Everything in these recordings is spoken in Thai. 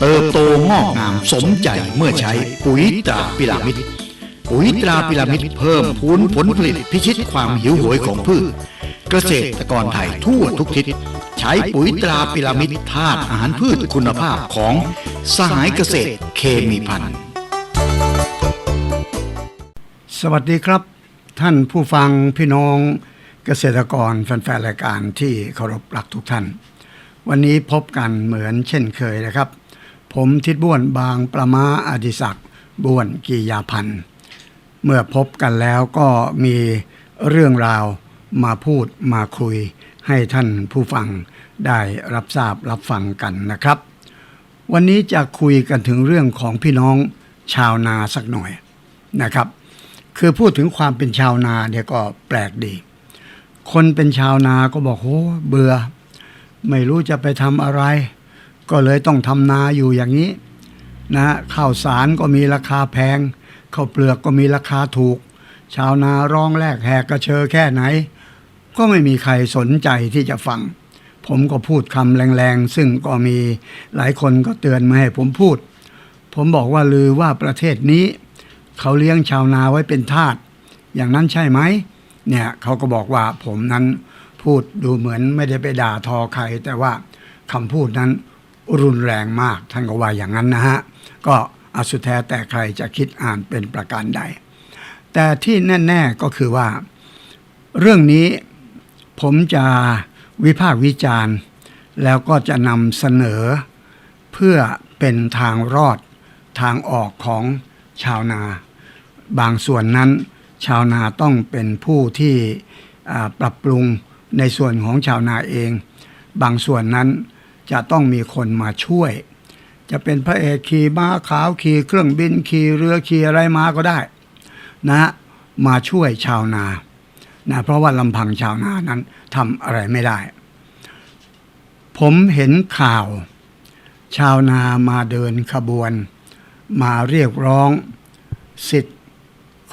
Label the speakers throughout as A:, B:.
A: เติบโตงอกงามสมใจเมื่อใช้ปุ๋ยตราพิรามิดปุ๋ยตราพิรามิดเพิ่มพูนผลผลิตพิชิตความหิวโหยของพืช เกษตรกรไทยทั่วทุกทิศ ใช้ปุ๋ยตราพิรามิดธาตุอาหารพืชคุณภาพของสหายเกษตรเคมีพันธ์
B: สวัสดีครับ ท่านผู้ฟังพี่น้องเกษตรกรแฟนๆรายการที่เคารพรักทุกท่าน วันนี้พบกันเหมือนเช่นเคยนะครับ ผมทิดบ้วนบางประมาอดิศักบ้วนกียาพันธ์เมื่อพบกันแล้วก็มีเรื่องราวมาพูดมาคุยให้ท่านผู้ฟังได้รับทราบรับฟังกันนะครับ วันนี้จะคุยกันถึงเรื่องของพี่น้องชาวนาสักหน่อยนะครับ คือพูดถึงความเป็นชาวนาเนี่ยก็แปลกดี คนเป็นชาวนาก็บอกโหเบื่อ ไม่รู้จะไปทำอะไร ก็เลยต้องทำนาอยู่อย่างนี้นะข้าวสารก็มีราคาแพงข้าวเปลือกก็มีราคาถูก ชาวนาร้องแรกแหกกระเชอแค่ไหน ก็ไม่มีใครสนใจที่จะฟัง ผมก็พูดคำแรงๆ ซึ่งก็มีหลายคนก็เตือนมาให้ผมพูด ผมบอกว่าลือว่าประเทศนี้ เขาเลี้ยงชาวนาไว้เป็นทาสอย่างนั้นใช่ไหมเนี่ยเขาก็บอกว่าผมนั้นพูดดูเหมือนไม่ได้ไปด่าทอใคร แต่ว่าคำพูดนั้น รุนแรงมาก ท่านก็ว่าอย่างนั้นนะฮะ ก็อสุดแท้แต่ใครจะคิดอ่านเป็นประการใด แต่ที่แน่ ๆก็คือว่า เรื่องนี้ผมจะวิพากษ์วิจารณ์ แล้วก็จะนำเสนอ เพื่อเป็นทางรอดทางออกของชาวนา บางส่วนนั้น ชาวนาต้องเป็นผู้ที่ปรับปรุงในส่วนของชาวนาเอง บางส่วนนั้น จะต้องมีคนมาช่วย จะเป็นพระเอกขี่ม้าขาวขี่เครื่องบินขี่เรือขี่อะไรมาก็ได้นะมาช่วยชาวนานะเพราะว่าลำพังชาวนานั้นทำอะไรไม่ได้ ผมเห็นข่าว ชาวนามาเดินขบวน มาเรียกร้องสิทธิ์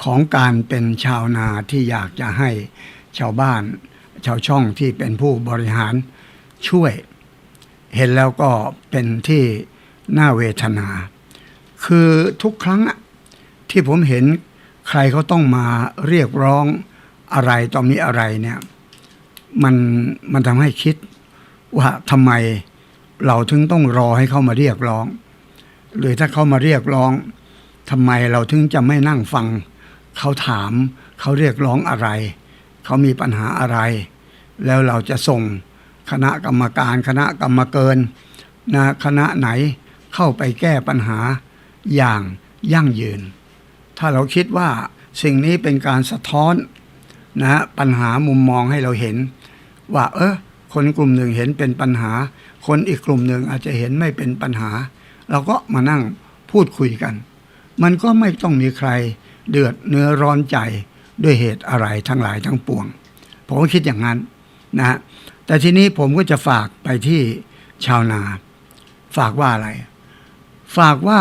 B: ของการเป็นชาวนาที่อยากจะให้ชาวบ้าน ชาวช่องที่เป็นผู้บริหารช่วย เห็นแล้วก็เป็นที่น่าเวทนา คือทุกครั้งอะที่ผมเห็นใครเขาต้องมาเรียกร้องอะไรต่อมีอะไรเนี่ยมันมันทำให้คิดว่าทำไมเราถึงต้องรอให้เขามาเรียกร้อง หรือถ้าเขามาเรียกร้องทำไมเราถึงจะไม่นั่งฟัง เขาถามเขาเรียกร้องอะไร เขามีปัญหาอะไร แล้วเราจะส่ง คณะกรรมการคณะกรรมเกินนะคณะไหนเข้าไปแก้ปัญหาอย่างยั่งยืน ถ้าเราคิดว่าสิ่งนี้เป็นการสะท้อนนะปัญหามุมมองให้เราเห็น ว่าเออคนกลุ่มหนึ่งเห็นเป็นปัญหา คนอีกกลุ่มหนึ่งอาจจะเห็นไม่เป็นปัญหา เราก็มานั่งพูดคุยกัน มันก็ไม่ต้องมีใครเดือดเนื้อร้อนใจด้วยเหตุอะไรทั้งหลายทั้งปวง ผมก็คิดอย่างนั้นนะ แต่ทีนี้ผมก็จะฝากไปที่ชาวนา ฝากว่าอะไร ฝากว่า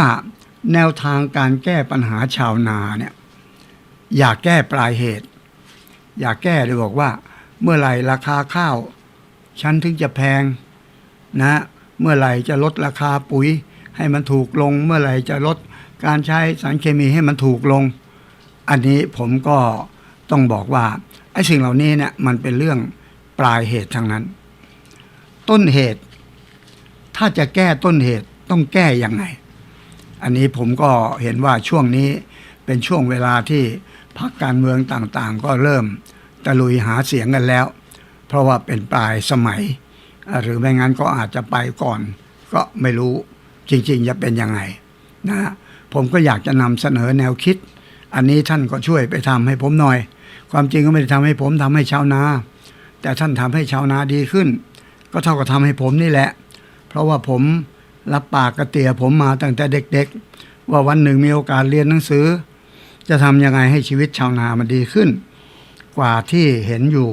B: แนวทางการแก้ปัญหาชาวนาเนี่ยอย่าแก้ปลายเหตุ อย่าแก้เลยบอกว่า เมื่อไหร่ราคาข้าวฉันถึงจะแพงนะเมื่อไหร่จะลดราคาปุ๋ยให้มันถูกลง เมื่อไหร่จะลดการใช้สารเคมีให้มันถูกลง อันนี้ผมก็ต้องบอกว่าไอ้สิ่งเหล่านี้เนี่ยมันเป็นเรื่อง ปลายเหตุทั้งนั้น ต้นเหตุ ถ้าจะแก้ต้นเหตุต้องแก้ยังไง อันนี้ผมก็เห็นว่าช่วงนี้เป็นช่วงเวลาที่พรรคการเมืองต่างๆ ก็เริ่มตะลุยหาเสียงกันแล้ว เพราะว่าเป็นปลายสมัย หรือไม่งั้นก็อาจจะไปก่อน ก็ไม่รู้จริงๆจะเป็นยังไงนะผมก็อยากจะนำเสนอแนวคิด อันนี้ท่านก็ช่วยไปทำให้ผมหน่อย ความจริงก็ไม่ได้ทำให้ผมทำให้ชาวนา แต่ท่านทำให้ชาวนาดีขึ้น ก็เท่ากับทำให้ผมนี่แหละ เพราะว่าผมรับปากกระเตียผมมาตั้งแต่เด็กๆ ว่าวันหนึ่งมีโอกาสเรียนหนังสือ จะทำยังไงให้ชีวิตชาวนามันดีขึ้น กว่าที่เห็นอยู่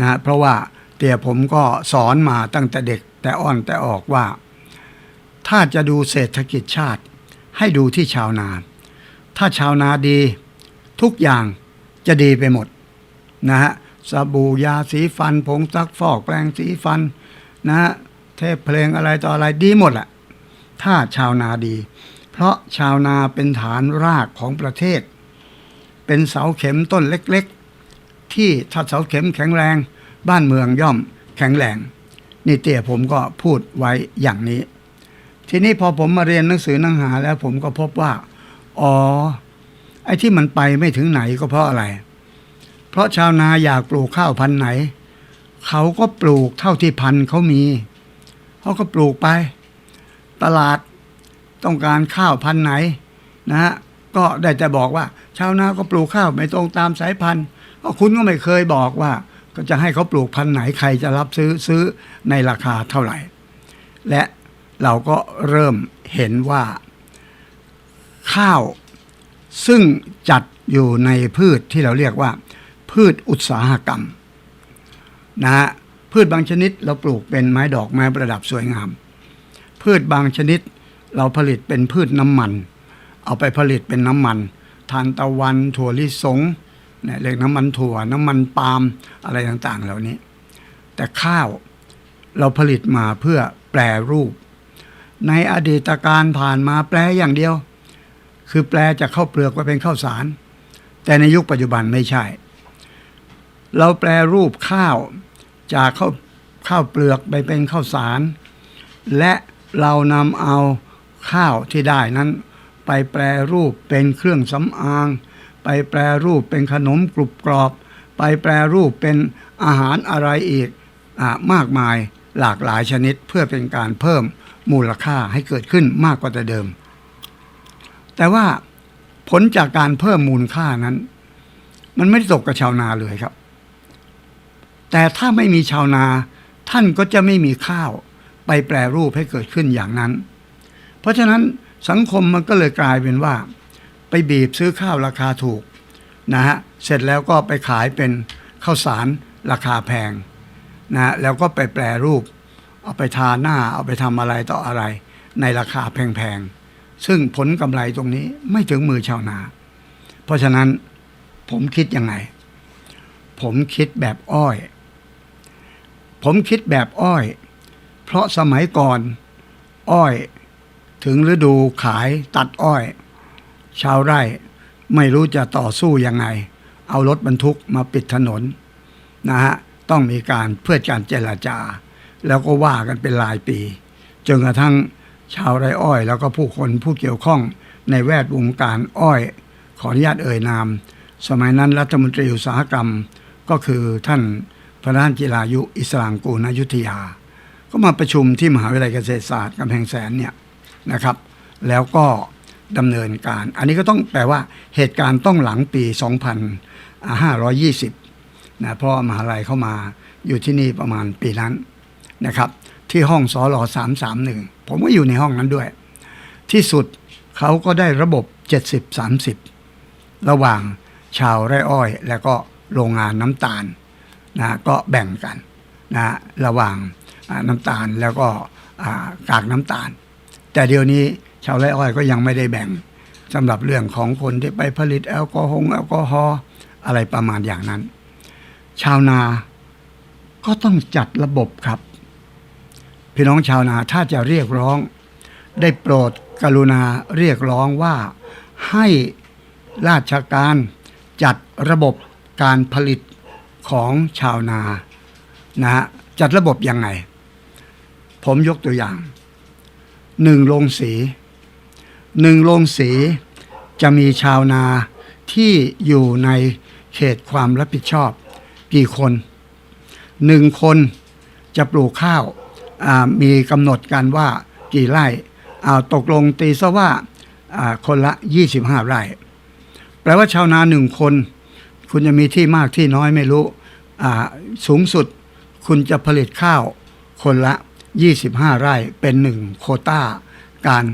B: นะเพราะว่าเตียผมก็สอนมาตั้งแต่เด็กแต่อ่อนแต่ออกว่า ถ้าจะดูเศรษฐกิจชาติ ให้ดูที่ชาวนา ถ้าชาวนาดี ทุกอย่างจะดีไปหมดนะฮะ สบู่ยาสีฟัน ผงซักฟอกแปรงสีฟันนะฮะเทพเพลงอะไรต่ออะไรดีหมดแหละถ้าชาวนาดี เพราะชาวนาเป็นฐานรากของประเทศ เป็นเสาเข็มต้นเล็กๆ ที่ถ้าเสาเข็มแข็งแรง บ้านเมืองย่อมแข็งแรงนี่เตี่ยผมก็พูดไว้อย่างนี้ ทีนี้พอผมมาเรียนหนังสือหนังหาแล้วผมก็พบว่า อ๋อ ไอ้ที่มันไปไม่ถึงไหนก็เพราะอะไร เพราะชาวนาอยากปลูกข้าวพันธุ์ไหน เขาก็ปลูกเท่าที่พันธุ์เขามีเขาก็ปลูกไป ตลาดต้องการข้าวพันธุ์ไหนนะฮะก็ได้แต่บอกว่า ชาวนาก็ปลูกข้าวไม่ตรงตามสายพันธุ์ก็คุณก็ไม่เคยบอกว่า ก็จะให้เขาปลูกพันธุ์ไหนใครจะรับซื้อซื้อในราคาเท่าไหร่ และเราก็เริ่มเห็นว่า ข้าวซึ่งจัดอยู่ในพืชที่เราเรียกว่า พืชอุตสาหกรรมนะฮะพืชบางชนิดเราปลูกเป็นไม้ดอกไม้ประดับสวยงาม พืชบางชนิดเราผลิตเป็นพืชน้ำมัน เอาไปผลิตเป็นน้ำมันทานตะวันถั่วลิสงเนี่ยเรียกน้ำมันถั่วน้ำมันปาล์มอะไรต่างๆ เหล่านี้ แต่ข้าวเราผลิตมาเพื่อแปรรูป ในอดีตการผ่านมาแปลอย่างเดียว คือแปลจากข้าวเปลือกไปเป็นข้าวสาร แต่ในยุคปัจจุบันไม่ใช่ เราแปลรูปข้าวจากข้าวข้าวเปลือกไปเป็นข้าวสาร และเรานำเอาข้าวที่ได้นั้น ไปแปรรูปเป็นเครื่องสำอาง ไปแปรรูปเป็นขนมกรุบกรอบ ไปแปรรูปเป็นอาหารอะไรอีกอมากมายหลากหลายชนิดเพื่อเป็นการเพิ่มมูลค่าให้เกิดขึ้นมากกว่าแต่เดิม แต่ว่าผลจากการเพิ่มมูลค่านั้น มันไม่ตกกับชาวนาเลยครับ แต่ถ้าไม่มีชาวนา ท่านก็จะไม่มีข้าว ไปแปรรูปให้เกิดขึ้นอย่างนั้น เพราะฉะนั้นสังคมมันก็เลยกลายเป็นว่า ไปบีบซื้อข้าวราคาถูกนะฮะเสร็จแล้วก็ไปขายเป็นข้าวสารราคาแพงนะแล้วก็ไปแปรรูป เอาไปทาหน้าเอาไปทำอะไรต่ออะไร ในราคาแพงๆ ซึ่งผลกำไรตรงนี้ไม่ถึงมือชาวนา เพราะฉะนั้นผมคิดยังไง ผมคิดแบบอ้อย ผมคิดแบบอ้อย เพราะสมัยก่อน อ้อย ถึงฤดูขายตัดอ้อย ชาวไร่ไม่รู้จะต่อสู้ยังไง เอารถบรรทุกมาปิดถนนนะฮะต้องมีการเพื่อการเจรจา แล้วก็ว่ากันเป็นรายปี จนกระทั่งชาวไร่อ้อย แล้วก็ผู้คนผู้เกี่ยวข้องในแวดวงการอ้อย ขออนุญาตเอ่ยนาม สมัยนั้นรัฐมนตรีอุตสาหกรรมก็คือท่าน พระท่านจิรายุอิสลางกูลอยุธยา ก็มาประชุมที่มหาวิทยาลัยเกษตรศาสตร์กำแพงแสนเนี่ยนะครับ แล้วก็ดำเนินการ อันนี้ก็ต้องแปลว่าเหตุการณ์ต้องหลังปี 2520นะเพราะมหาลัยเข้ามาอยู่ที่นี่ประมาณปีนั้นนะครับ ที่ห้องสอลอ331 ผมก็อยู่ในห้องนั้นด้วย ที่สุดเขาก็ได้ระบบ 70-30 ระหว่างชาวไร่อ้อย และก็โรงงานน้ำตาล นะก็แบ่งกันนะระหว่างน้ำตาลแล้วก็กากน้ำตาล แต่เดี๋ยวนี้ชาวไร่อ้อยก็ยังไม่ได้แบ่งสำหรับเรื่องของคนที่ไปผลิตแอลกอฮอล์แอลกอฮอล์อะไรประมาณอย่างนั้น ชาวนาก็ต้องจัดระบบครับ พี่น้องชาวนาถ้าจะเรียกร้อง ได้โปรดกรุณาเรียกร้องว่าให้ราชการจัดระบบการผลิต ของชาวนานะฮะจัดระบบยังไง ผมยกตัวอย่างหนึ่งโรงสีหนึ่งโรงสีจะมีชาวนาที่อยู่ในเขตความรับผิดชอบ กี่คนหนึ่งคนจะปลูกข้าวมีกำหนดกันว่ากี่ไร่ตกลงตีซะว่าอ่าคนละ 25 ไร่ แปลว่าชาวนาหนึ่งคน คุณจะมีที่มากที่น้อยไม่รู้อ่าสูงสุดคุณจะผลิตข้าวคนละ 25 ไร่เป็นหนึ่งโคต้า การ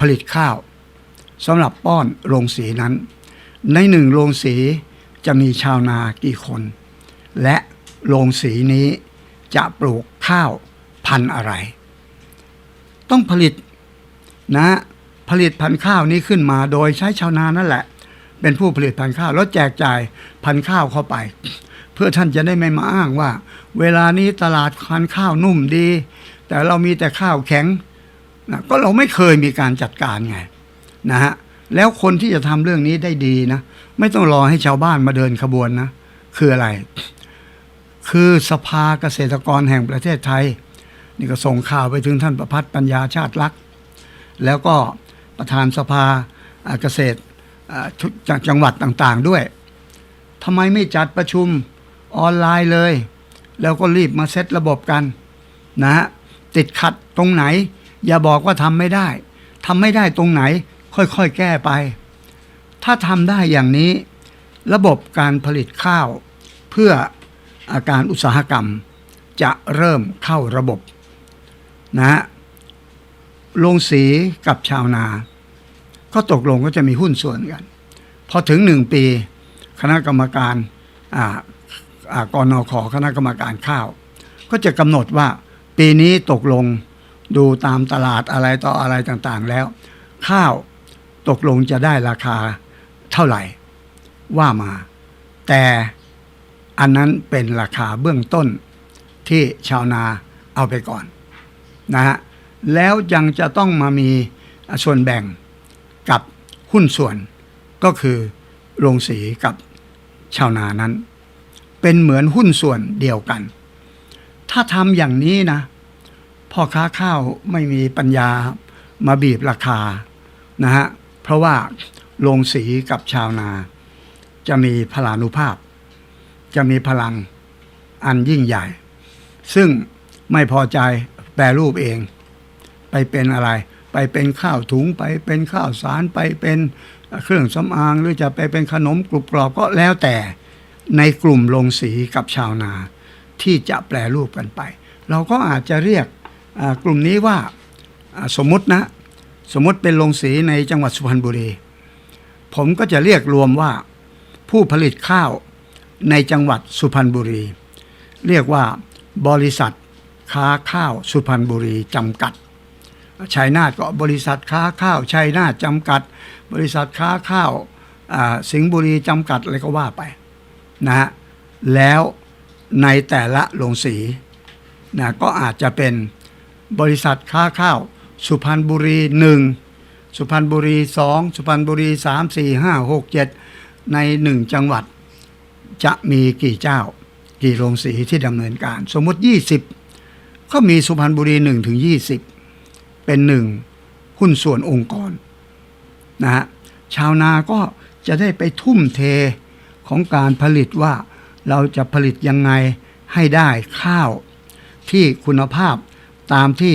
B: ผลิตข้าวสำหรับป้อนโรงสีนั้น ในหนึ่งโรงสีจะมีชาวนากี่คน และโรงสีนี้จะปลูกข้าวพันธุ์อะไร ต้องผลิตนะผลิตพันธุ์ข้าวนี้ขึ้นมาโดยใช้ชาวนานั่นแหละ เป็นผู้ผลิตพันธุ์ข้าว แล้วแจกจ่ายพันธุ์ข้าวเข้าไป เพื่อท่านจะได้ไม่มาอ้างว่า เวลานี้ตลาดพันธุ์ข้าวนุ่มดี แต่เรามีแต่ข้าวแข็งนะก็เราไม่เคยมีการจัดการไงนะฮะแล้วคนที่จะทำเรื่องนี้ได้ดีนะ ไม่ต้องรอให้ชาวบ้านมาเดินขบวนนะ คืออะไร คือสภาเกษตรกรแห่งประเทศไทย นี่ก็ส่งข่าวไปถึงท่านประพัฒน์ปัญญาชาติลักษณ์แล้วก็ประธานสภาเกษตร จากจังหวัดต่างๆด้วยทำไมไม่จัดประชุมออนไลน์เลย แล้วก็รีบมาเซตระบบกันนะฮะติดขัดตรงไหน อย่าบอกว่าทำไม่ได้ทำไม่ได้ตรงไหน ค่อยๆแก้ไป ถ้าทำได้อย่างนี้ ระบบการผลิตข้าว เพื่ออาการอุตสาหกรรม จะเริ่มเข้าระบบนะฮะโรงสีกับชาวนา ก็ตกลงก็จะมีหุ้นส่วนกัน พอถึงหนึ่งปีคณะกรรมการอ่าอ่ากนขคณะกรรมการข้าว ก็จะกำหนดว่าปีนี้ตกลงดูตามตลาดอะไรต่ออะไรต่างๆแล้ว ข้าวตกลงจะได้ราคาเท่าไหร่ว่ามา แต่อันนั้นเป็นราคาเบื้องต้นที่ชาวนาเอาไปก่อนนะฮะแล้วยังจะต้องมามีส่วนแบ่ง กับหุ้นส่วนก็คือโรงสีกับชาวนานั้น เป็นเหมือนหุ้นส่วนเดียวกัน ถ้าทำอย่างนี้นะพ่อค้าข้าวไม่มีปัญญามาบีบราคานะฮะเพราะว่าโรงสีกับชาวนา จะมีพลานุภาพ จะมีพลังอันยิ่งใหญ่ ซึ่งไม่พอใจแปรรูปเอง ไปเป็นอะไร ไปเป็นข้าวถุงไปเป็นข้าวสารไปเป็นเครื่องสำอางหรือจะไปเป็นขนมกรุบกรอบก็แล้วแต่ในกลุ่มโรงสีกับชาวนา ที่จะแปรรูปกันไป เราก็อาจจะเรียกกลุ่มนี้ว่าสมมตินะ สมมติเป็นโรงสีในจังหวัดสุพรรณบุรี ผมก็จะเรียกรวมว่าผู้ผลิตข้าวในจังหวัดสุพรรณบุรี เรียกว่าบริษัทค้าข้าวสุพรรณบุรีจำกัด ชัยนาทก็บริษัทค้าข้าวชัยนาทจำกัด บริษัทค้าข้าวสิงห์บุรีจำกัดอะไรก็ว่าไปนะฮะแล้วในแต่ละโรงสีนะก็อาจจะเป็นบริษัทค้าข้าว สุพรรณบุรีหนึ่งสุพรรณบุรีสองสุพรรณบุรีสามสี่ห้าหกเจ็ดในหนึ่งจังหวัดจะมีกี่เจ้า กี่โรงสีที่ดำเนินการ สมมติ 20 ก็มีสุพรรณบุรี1ถึง20 เป็นหนึ่งหุ้นส่วนองค์กรนะฮะชาวนาก็จะได้ไปทุ่มเทของการผลิตว่าเราจะผลิตยังไงให้ได้ข้าวที่คุณภาพตามที่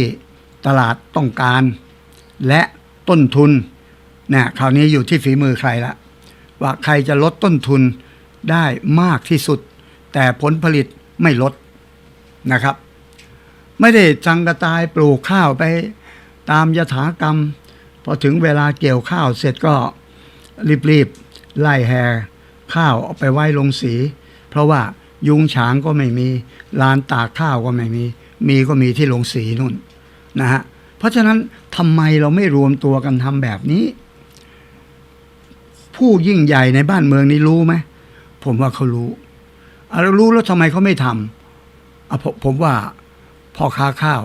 B: ตลาดต้องการ และต้นทุนเนี่ยคราวนี้อยู่ที่ฝีมือใครละว่าใครจะลดต้นทุนได้มากที่สุด แต่ผลผลิตไม่ลดนะครับ ไม่ได้จังกระตายปลูกข้าวไป ตามยถากรรม พอถึงเวลาเกี่ยวข้าวเสร็จก็รีบๆไล่แห่ข้าวเอาไปไว้ลงสี เพราะว่ายุงฉางก็ไม่มีลานตากข้าวก็ไม่มี มีก็มีที่ลงสีนู่นนะฮะเพราะฉะนั้นทำไมเราไม่รวมตัวกันทำแบบนี้ ผู้ยิ่งใหญ่ในบ้านเมืองนี้รู้ไหมผมว่าเขารู้อะแล้วรู้แล้วทำไมเขาไม่ทำอะผมผมว่าพ่อค้าข้าว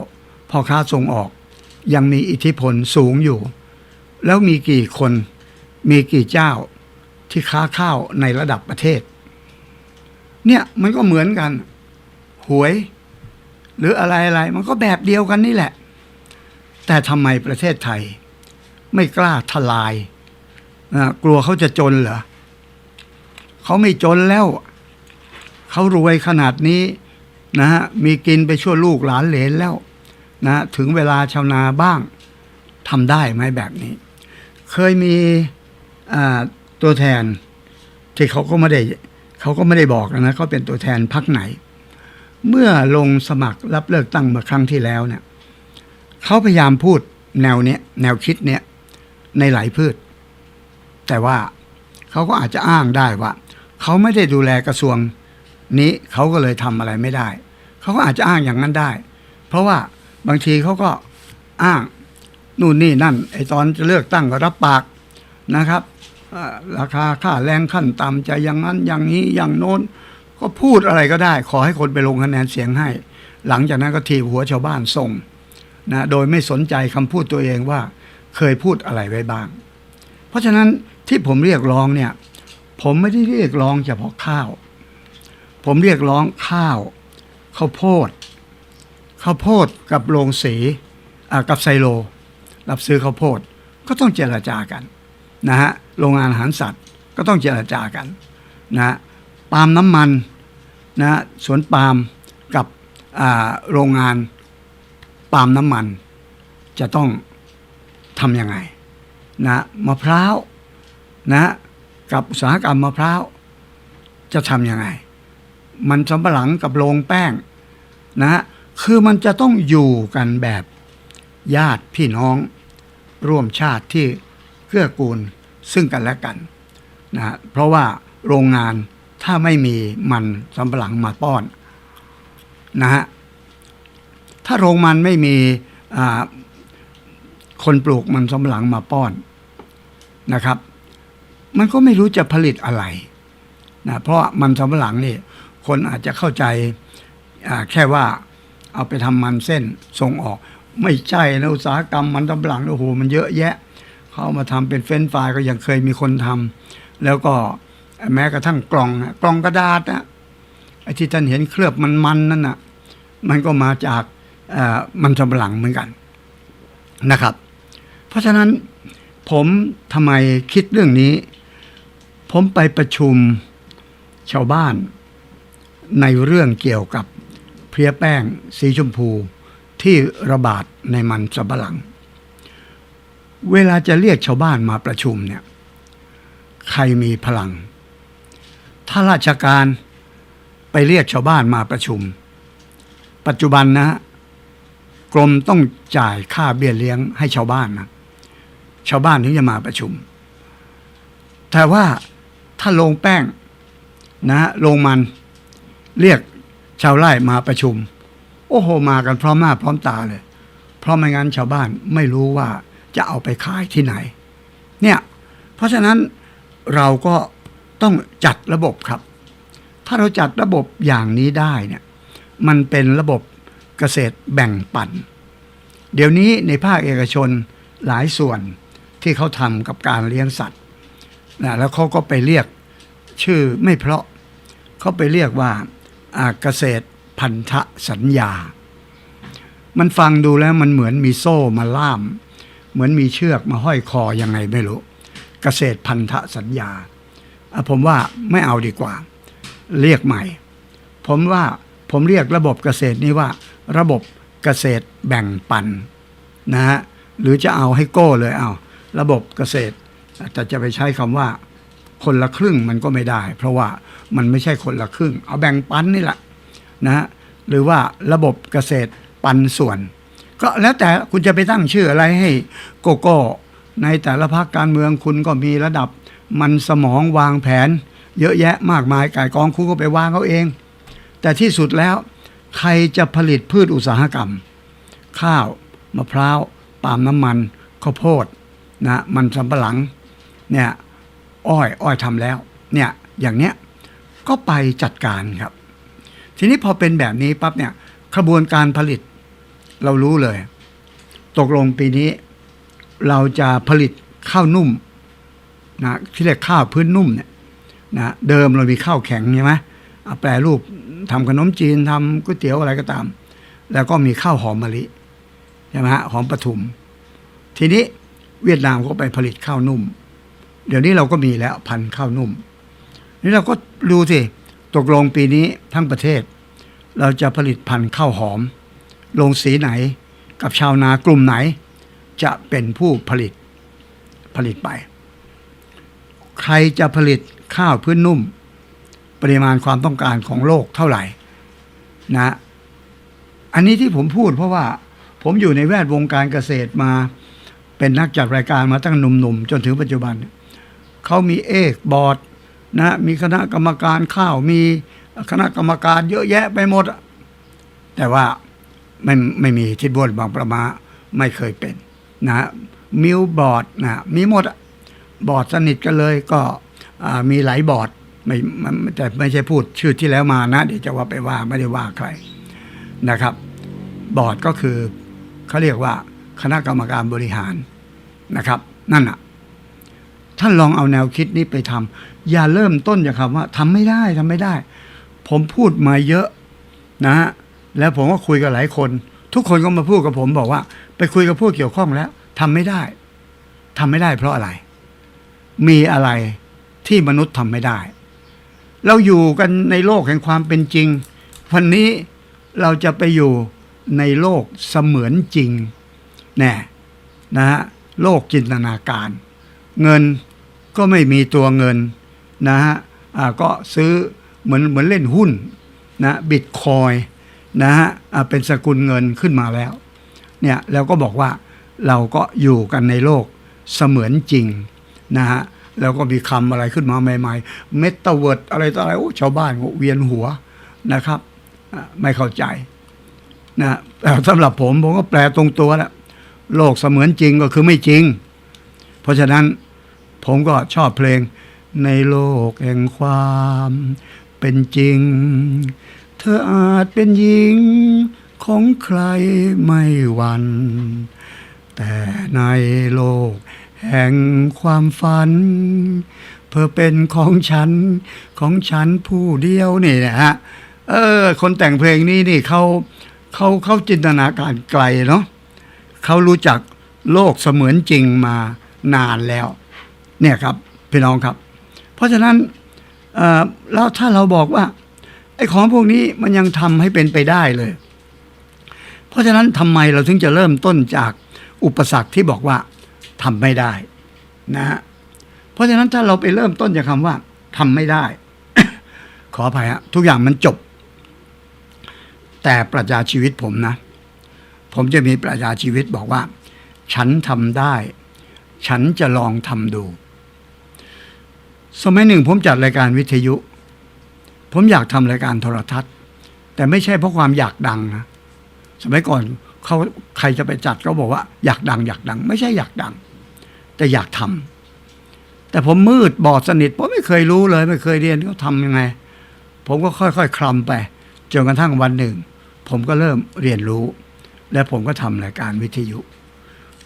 B: พ่อค้าส่งออก ยังมีอิทธิพลสูงอยู่ แล้วมีกี่คนมีกี่เจ้าที่ค้าข้าวในระดับประเทศ เนี่ยมันก็เหมือนกัน หวย หรืออะไรอะไรมันก็แบบเดียวกันนี่แหละ แต่ทำไมประเทศไทย ไม่กล้าทลายนะกลัวเขาจะจนเหรอเขาไม่จนแล้วเขารวยขนาดนี้นะฮะมีกินไปชั่วลูกหลานเหลนแล้ว นะถึงเวลาชาวนาบ้างทำได้ไหมแบบนี้ เคยมีตัวแทนที่เขาก็ไม่ได้เขาก็ไม่ได้บอกนะเขาเป็นตัวแทนพักไหน เมื่อลงสมัครรับเลือกตั้งเมื่อครั้งที่แล้วเนี่ยเขาพยายามพูดแนวเนี้ยแนวคิดเนี้ยในหลายพืช แต่ว่าเขาก็อาจจะอ้างได้ว่าเขาไม่ได้ดูแลกระทรวงนี้เขาก็เลยทำอะไรไม่ได้ เขาก็อาจจะอ้างอย่างนั้นได้ เพราะว่า บางทีเขาก็อ้างนู่นนี่นั่นไอตอนจะเลือกตั้งก็รับปากนะครับราคาค่าแรงขั้นต่ำจะอย่างนั้นอย่างนี้อย่างโน้น ก็พูดอะไรก็ได้ ขอให้คนไปลงคะแนนเสียงให้ หลังจากนั้นก็ทีหัวชาวบ้านส่งนะโดยไม่สนใจคำพูดตัวเองว่าเคยพูดอะไรไว้บ้าง เพราะฉะนั้นที่ผมเรียกร้องเนี่ย ผมไม่ได้เรียกร้องเฉพาะข้าว ผมเรียกร้องข้าวข้าวโพด ข้าวโพดกับโรงสีกับไซโล รับซื้อข้าวโพดก็ต้องเจรจากันนะฮะโรงงานอาหารสัตว์ก็ต้องเจรจากันนะปาล์มน้ำมันนะสวนปาล์มกับโรงงานปาล์มน้ำมัน จะต้องทำยังไงนะมะพร้าวนะกับอุตสาหกรรมมะพร้าวจะทำยังไง มันสำปะหลังกับโรงแป้งนะฮะ คือมันจะต้องอยู่กันแบบญาติพี่น้อง ร่วมชาติที่เกื้อกูลซึ่งกันและกันนะฮะเพราะว่าโรงงานถ้าไม่มีมันสำปะหลังมาป้อนนะฮะถ้าโรงมันไม่มีคนปลูกมันสำปะหลังมาป้อนนะครับ มันก็ไม่รู้จะผลิตอะไรนะเพราะมันสำปะหลังนี่คนอาจจะเข้าใจแค่ว่า เอาไปทำมันเส้นส่งออก ไม่ใช่นะอุตสาหกรรมมันสำปะหลังโอ้โหมันเยอะแยะ เขาามาทำเป็นเฟรนช์ฟรายก็ยังเคยมีคนทำแล้วก็แม้กระทั่งกล่องกล่องกระดาษนะไอ้ที่ท่านเห็นเคลือบมันๆนั่นนะมันก็มาจากมันสำปะหลังเหมือนกันนะครับ เพราะฉะนั้นผมทำไมคิดเรื่องนี้ ผมไปประชุมชาวบ้านในเรื่องเกี่ยวกับ เพลียแป้ง สีชมพู ที่ระบาดในมันสำปะหลัง เวลาจะเรียกชาวบ้านมาประชุมเนี่ย ใครมีพลัง ถ้าราชการไปเรียกชาวบ้านมาประชุม ปัจจุบันนะกรมต้องจ่ายค่าเบี้ยเลี้ยงให้ชาวบ้านนะชาวบ้านถึงจะมาประชุม แต่ว่าถ้าลงแป้งนะลงมันเรียก ชาวไร่มาประชุม โอ้โห มากันพร้อมหน้าพร้อมตาเลย เพราะไม่งั้นชาวบ้านไม่รู้ว่าจะเอาไปขายที่ไหน เนี่ย เพราะฉะนั้นเราก็ต้องจัดระบบครับ ถ้าเราจัดระบบอย่างนี้ได้เนี่ย มันเป็นระบบเกษตรแบ่งปัน เดี๋ยวนี้ในภาคเอกชนหลายส่วนที่เขาทำกับการเลี้ยงสัตว์นะแล้วเขาก็ไปเรียกชื่อไม่เพราะเขาไปเรียกว่า เกษตรพันธสัญญา มันฟังดูแล้วมันเหมือนมีโซ่มาล่าม เหมือนมีเชือกมาห้อยคอยังไงไม่รู้ เกษตรพันธสัญญาอะผมว่าไม่เอาดีกว่า เรียกใหม่ ผมว่าผมเรียกระบบเกษตรนี้ว่า ระบบเกษตรแบ่งปันนะฮะหรือจะเอาให้โก้เลยเอาระบบเกษตรแต่จะไปใช้คำว่า คนละครึ่งมันก็ไม่ได้ เพราะว่ามันไม่ใช่คนละครึ่ง เอาแบ่งปันนี่แหละนะฮะหรือว่าระบบเกษตรปันส่วน ก็แล้วแต่คุณจะไปตั้งชื่ออะไรให้โกโก้ในแต่ละพรรคการเมืองคุณก็มีระดับมันสมองวางแผน เยอะแยะมากมายไก่กองคุณก็ไปวางเขาเอง แต่ที่สุดแล้วใครจะผลิตพืชอุตสาหกรรม ข้าวมะพร้าวปาล์มน้ำมันข้าวโพดนะมันสำปะหลังเนี่ย อ้อยอ้อยทำแล้ว เนี่ยอย่างเนี้ยก็ไปจัดการครับ ทีนี้พอเป็นแบบนี้ปั๊บเนี่ยกระบวนการผลิตเรารู้เลย ตกลงปีนี้ เราจะผลิตข้าวนุ่มนะที่เรียกข้าวพื้นนุ่มเนี่ยนะเดิมเรามีข้าวแข็งใช่ไหมเอาแปรรูปทำขนมจีนทำก๋วยเตี๋ยวอะไรก็ตาม แล้วก็มีข้าวหอมมะลิใช่ไหมฮะหอมปทุม ทีนี้เวียดนามก็ไปผลิตข้าวนุ่ม เดี๋ยวนี้เราก็มีแล้วพันธุ์ข้าวนุ่ม นี่เราก็ดูสิ ตกลงปีนี้ทั้งประเทศ เราจะผลิตพันธุ์ข้าวหอม ลงสีไหนกับชาวนากลุ่มไหน จะเป็นผู้ผลิตผลิตไป ใครจะผลิตข้าวพื้นนุ่ม ปริมาณความต้องการของโลกเท่าไหร่นะ อันนี้ที่ผมพูดเพราะว่าผมอยู่ในแวดวงการเกษตรมา เป็นนักจัดรายการมาตั้งหนุ่มๆ จนถึงปัจจุบันเขามีเอกบอร์ดนะมีคณะกรรมการข้าวมีคณะกรรมการเยอะแยะไปหมด แต่ว่าไม่ไม่มีทิศบวนบางประมาไม่เคยเป็นนะมิวบอร์ดนะมีหมดบอร์ดสนิทกันเลยก็มีหลายบอร์ดไม่แต่ไม่ใช่พูดชื่อที่แล้วมานะ เดี๋ยวจะว่าไปว่าไม่ได้ว่าใครนะครับ บอร์ดก็คือเขาเรียกว่าคณะกรรมการบริหารนะครับ นั่นอะ ท่านลองเอาแนวคิดนี้ไปทำอย่าเริ่มต้นจากคำว่าทำไม่ได้ทำไม่ได้ ผมพูดมาเยอะนะฮะแล้วผมก็คุยกับหลายคน ทุกคนก็มาพูดกับผมบอกว่า ไปคุยกับผู้เกี่ยวข้องแล้วทำไม่ได้ทำไม่ได้เพราะอะไร มีอะไรที่มนุษย์ทำไม่ได้ เราอยู่กันในโลกแห่งความเป็นจริง วันนี้เราจะไปอยู่ในโลกเสมือนจริงแน่นะฮะโลกจินตนาการ เงินก็ไม่มีตัวเงินนะฮะอ่าก็ซื้อเหมือนเหมือนเล่นหุ้นนะบิตคอยนะฮะอ่าเป็นสกุลเงินขึ้นมาแล้วเนี่ยแล้วก็บอกว่าเราก็อยู่กันในโลกเสมือนจริงนะฮะแล้วก็มีคำอะไรขึ้นมาใหม่ๆ เมตาเวิร์ดอะไรต่ออะไรโอ้ชาวบ้านเวียนหัวนะครับอ่าไม่เข้าใจนะแต่สำหรับผมผมก็แปลตรงตัวแล้วโลกเสมือนจริงก็คือไม่จริง เพราะฉะนั้น ผมก็ชอบเพลงในโลกแห่งความเป็นจริง เธออาจเป็นหญิงของใครไม่หวันแต่ในโลกแห่งความฝัน เพื่อเป็นของฉันของฉันผู้เดียวนี่นะฮะเออ คนแต่งเพลงนี้นี่เขาเขาเขาจินตนาการไกลเนาะเขารู้จักโลกเสมือนจริงมานานแล้ว เนี่ยครับพี่น้องครับ เพราะฉะนั้นเอ่อแล้วถ้าเราบอกว่าไอ้ของพวกนี้มันยังทำให้เป็นไปได้เลย เพราะฉะนั้นทำไมเราถึงจะเริ่มต้นจากอุปสรรคที่บอกว่าทำไม่ได้นะฮะเพราะฉะนั้นถ้าเราไปเริ่มต้นจากคำว่าทำไม่ได้ ขออภัยฮะทุกอย่างมันจบ แต่ปรัชญาชีวิตผมนะ ผมจะมีปรัชญาชีวิตบอกว่า ฉันทำได้ ฉันจะลองทำดู สมัยหนึ่งผมจัดรายการวิทยุ ผมอยากทำรายการโทรทัศน์ แต่ไม่ใช่เพราะความอยากดังนะสมัยก่อนเขาใครจะไปจัดก็บอกว่าอยากดังอยากดัง ไม่ใช่อยากดัง แต่อยากทำแต่ผมมืดบอดสนิทผมไม่เคยรู้เลย ไม่เคยเรียนเขาทำยังไง ผมก็ค่อยๆคลำไปจนกระทั่งวันหนึ่ง ผมก็เริ่มเรียนรู้ และผมก็ทำรายการวิทยุ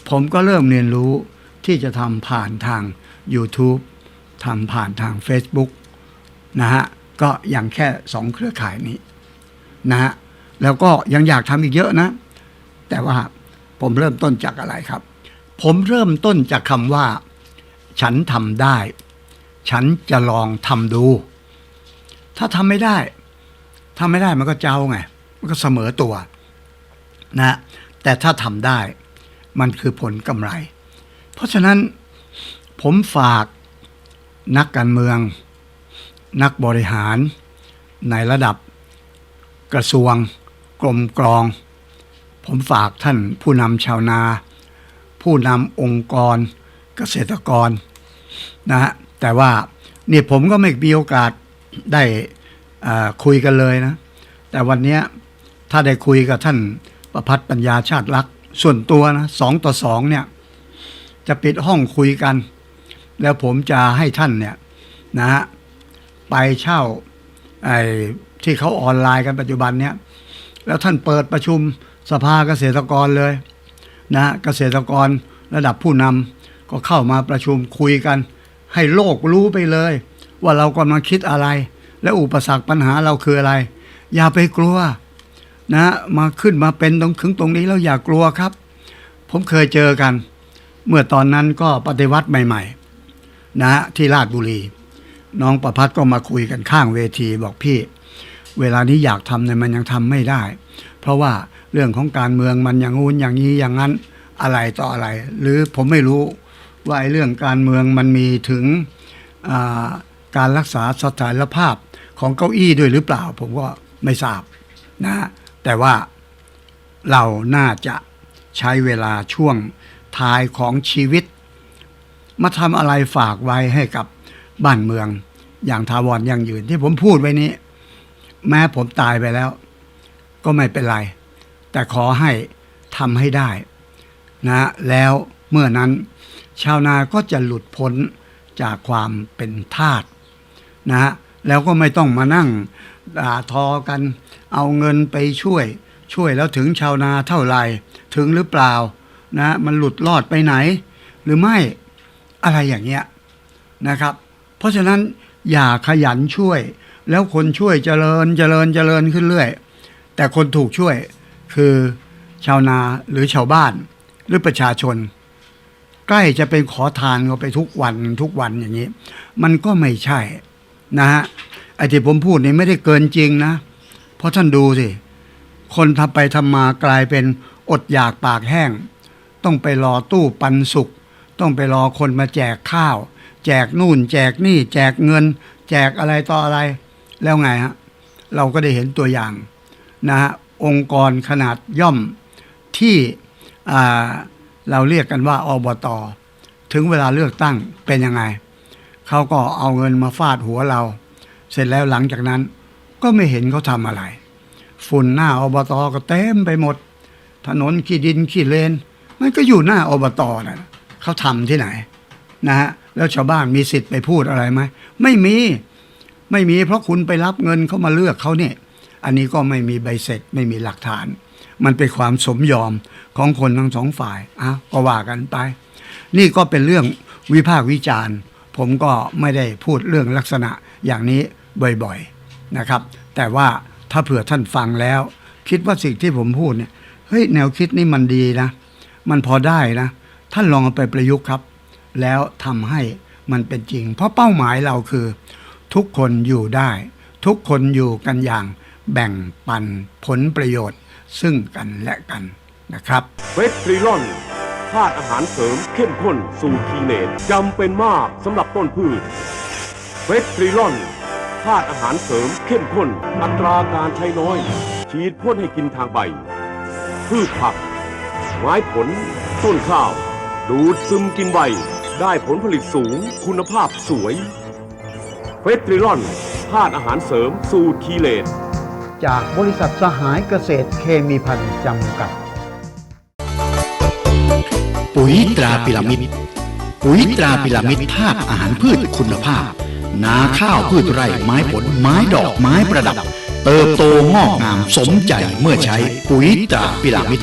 B: ผมก็เริ่มเรียนรู้ที่จะทำผ่านทาง YouTube ทำผ่านทาง Facebook นะฮะก็อย่างแค่สองเครือข่ายนี้นะฮะแล้วก็ยังอยากทำอีกเยอะนะ แต่ว่าผมเริ่มต้นจากอะไรครับ ผมเริ่มต้นจากคำว่า ฉันทำได้ ฉันจะลองทำดู ถ้าทำไม่ได้ทำไม่ได้มันก็เจ้าไง มันก็เสมอตัวนะแต่ถ้าทำได้มันคือผลกำไร เพราะฉะนั้นผมฝาก นักการเมือง นักบริหาร ในระดับกระทรวง กรมกรอง ผมฝากท่านผู้นำชาวนา ผู้นำองค์กร เกษตรกรนะฮะแต่ว่าเนี่ยผมก็ไม่มีโอกาสได้คุยกันเลยนะ แต่วันนี้ถ้าได้คุยกับท่านประพัฒน์ปัญญาชาติรัก ส่วนตัวนะสองต่อสองเนี่ย จะปิดห้องคุยกัน แล้วผมจะให้ท่านเนี่ยนะฮะไปเช่าไอ้ที่เขาออนไลน์กันปัจจุบันเนี่ยแล้วท่านเปิดประชุมสภาเกษตรกรเลยนะเกษตรกรระดับผู้นำก็เข้ามาประชุมคุยกัน ให้โลกรู้ไปเลย ว่าเรากำลังคิดอะไร และอุปสรรคปัญหาเราคืออะไร อย่าไปกลัวนะมาขึ้นมาเป็นตรงถึงตรงนี้แล้วอย่ากลัวครับ ผมเคยเจอกัน เมื่อตอนนั้นก็ปฏิวัติใหม่ ๆ นะฮะที่ราชบุรี น้องประพัฒน์ก็มาคุยกันข้างเวทีบอกพี่ เวลานี้อยากทำเนี่ยมันยังทำไม่ได้ เพราะว่าเรื่องของการเมืองมันอย่างงู้นอย่างนี้อย่างนั้นอะไรต่ออะไร หรือผมไม่รู้ว่าไอ้เรื่องการเมืองมันมีถึงาการรักษาสถานภาพของเก้าอี้ด้วยหรือเปล่า ผมก็ไม่ทราบนะฮะแต่ว่าเราน่าจะใช้เวลาช่วงท้ายของชีวิต มาทำอะไรฝากไว้ให้กับบ้านเมือง อย่างทาวรยั่งยืนที่ผมพูดไว้นี้ แม้ผมตายไปแล้ว ก็ไม่เป็นไร แต่ขอให้ทำให้ได้นะแล้วเมื่อนั้น ชาวนาก็จะหลุดพ้นจากความเป็นทาสนะฮะแล้วก็ไม่ต้องมานั่งด่าทอกัน เอาเงินไปช่วย ช่วยแล้วถึงชาวนาเท่าไหร่ถึงหรือเปล่านะมันหลุดรอดไปไหน หรือไม่ อะไรอย่างเงี้ยนะครับ เพราะฉะนั้นอย่าขยันช่วย แล้วคนช่วยเจริญเจริญเจริญขึ้นเรื่อย แต่คนถูกช่วยคือชาวนาหรือชาวบ้านหรือประชาชน ใกล้จะเป็นขอทานเขาไปทุกวันทุกวันอย่างนี้ มันก็ไม่ใช่นะฮะไอ้ที่ผมพูดนี่ไม่ได้เกินจริงนะ เพราะท่านดูสิ คนทำไปทำมากลายเป็นอดอยากปากแห้ง ต้องไปรอตู้ปันสุก ต้องไปรอคนมาแจกข้าว แจกนู่น แจกนี่ แจกเงิน แจกอะไรต่ออะไร แล้วไงฮะเราก็ได้เห็นตัวอย่างนะฮะองค์กรขนาดย่อมที่เราเรียกกันว่าอบตถึงเวลาเลือกตั้งเป็นยังไง เขาก็เอาเงินมาฟาดหัวเรา เสร็จแล้วหลังจากนั้นก็ไม่เห็นเขาทำอะไร ฝุ่นหน้าอบตก็เต็มไปหมด ถนนขี้ดินขี้เลน มันก็อยู่หน้าอบตนะ เขาทำที่ไหนนะฮะแล้วชาวบ้านมีสิทธิ์ไปพูดอะไรไหมไม่มีไม่มีเพราะคุณไปรับเงินเขามาเลือกเขาเนี่ย อันนี้ก็ไม่มีใบเสร็จไม่มีหลักฐาน มันเป็นความสมยอมของคนทั้งสองฝ่ายอ้าวก็ว่ากันไป นี่ก็เป็นเรื่องวิพากษ์วิจารณ์ ผมก็ไม่ได้พูดเรื่องลักษณะอย่างนี้บ่อยๆนะครับ แต่ว่าถ้าเผื่อท่านฟังแล้ว คิดว่าสิ่งที่ผมพูดเนี่ยเฮ้ยแนวคิดนี่มันดีนะ มันพอได้นะ ท่านลองเอาไปประยุกต์ครับ แล้วทำให้มันเป็นจริง เพราะเป้าหมายเราคือ ทุกคนอยู่ได้ ทุกคนอยู่กันอย่างแบ่งปันผลประโยชน์ ซึ่งกันและกันนะครับ
C: เวสตรีลอนธาตุอาหารเสริมเข้มข้นสูตรทีเนตจำเป็นมากสำหรับต้นพืชเวสตรีลอนธาตุอาหารเสริมเข้มข้น อัตราการใช้น้อย ฉีดพ่นให้กินทางใบ พืชผัก ไม้ผล ต้นข้าว ดูดซึมกินใบได้ผลผลิตสูง คุณภาพสวยเวสตรีลอนธาตุอาหารเสริมสูตรคีเลต
B: จากบริษัทสหายเกษตรเคมีพันธ์จำกัด
A: ปุ๋ยตราพิรามิด ปุ๋ยตราพิรามิดธาตุอาหารพืชคุณภาพ นาข้าวพืชไร่ไม้ผลไม้ดอกไม้ประดับ เติบโตงอกงามสมใจเมื่อใช้ปุ๋ยตราพิรามิด